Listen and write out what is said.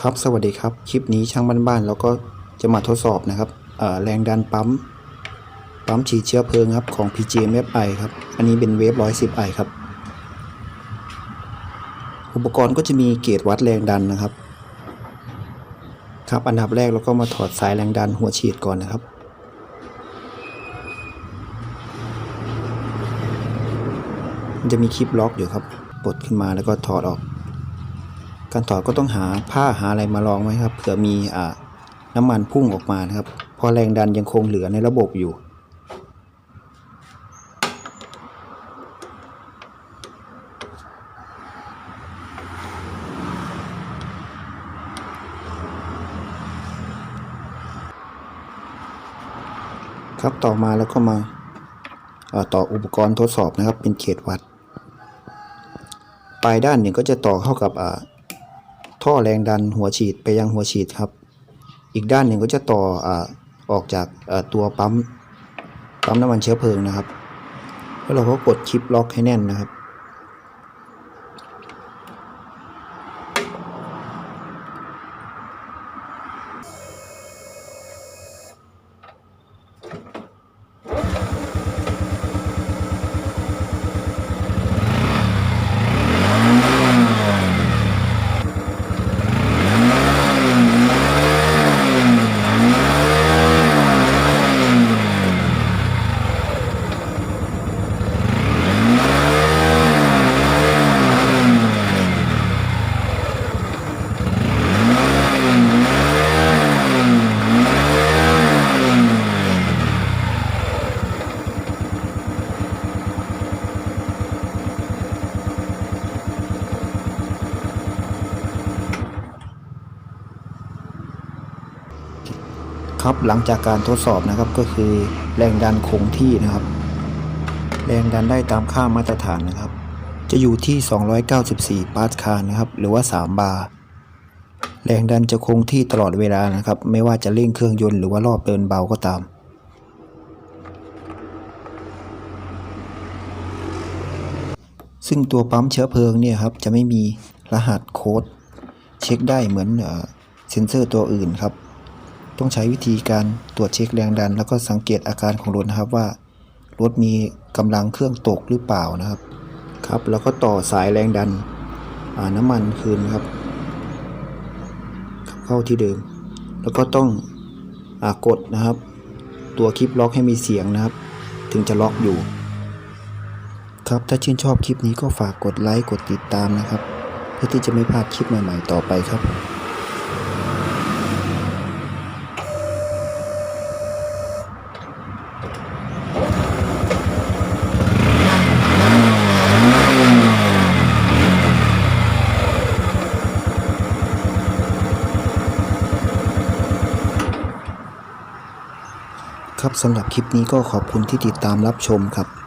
ครับสวัสดีครับ คลิปนี้ช่างบ้านๆแล้วก็จะมาทดสอบนะครับแรงดันปั๊ม ปั๊มฉีดเชื้อเพลิงครับของ PGMFI ครับ อันนี้เป็นเวฟ 110i ครับ อุปกรณ์ก็จะมีเกจวัดแรงดันนะครับ ครับอันดับแรกเราก็มาถอดสายแรงดันหัวฉีดก่อนนะครับ จะมีคลิปล็อกอยู่ครับปลดขึ้นมาแล้วก็ถอดออก การถอดก็ต้องหาผ้าหาอะไรมารองไว้ครับเผื่อมีอ่าน้ำมันพุ่งออกมานะครับพราะแรงดันยังคงเหลือในระบบอยู่ ครับต่อมาแล้วก็มาต่ออุปกรณ์ทดสอบนะครับเป็นเขตวัด ปลายด้านหนึ่งก็จะต่อเข้ากับอ่า ท่อแรงดันหัวฉีดไปยังหัวฉีดครับ อีกด้านหนึ่งก็จะต่ออออกจากตัวปั๊มปั๊มน้ำมันเชื้อเพลิงนะครับ แล้วเราก็กดคลิปล็อกให้แน่นนะครับ ครับหลังจากการทดสอบนะครับก็คือแรงดันคงที่นะครับ แรงดันได้ตามค่ามาตรฐานนะครับ จะอยู่ที่ 294 ปาสคาลนะครับ หรือว่า 3 บาร์แรงดันจะคงที่ตลอดเวลานะครับ ไม่ว่าจะเร่งเครื่องยนต์หรือว่ารอบเดินเบาก็ตามซึ่งตัวปั๊มเชื้อเพลิงเนี่ยครับจะไม่มีรหัสโค้ด เช็คได้เหมือนเออเซ็นเซอร์ตัวอื่นครับ ต้องใช้วิธีการตรวจเช็คแรงดัน แล้วก็สังเกตอาการของรถนะครับว่ารถมีกำลังเครื่องตกหรือเปล่านะครับครับ แล้วก็ต่อสายแรงดันน้ำมันคืนครับ เข้าที่เดิม แล้วก็ต้องอกดนะครับ ตัวคลิปล็อกให้มีเสียงนะครับ ถึงจะล็อกอยู่ ครับถ้าชื่นชอบคลิปนี้ก็ฝากกดไลค์กดติดตามนะครับ เพื่อที่จะไม่พลาดคลิปใหม่ ๆ ต่อไปครับ ครับสำหรับคลิปนี้ก็ขอบคุณที่ติดตามรับชมครับ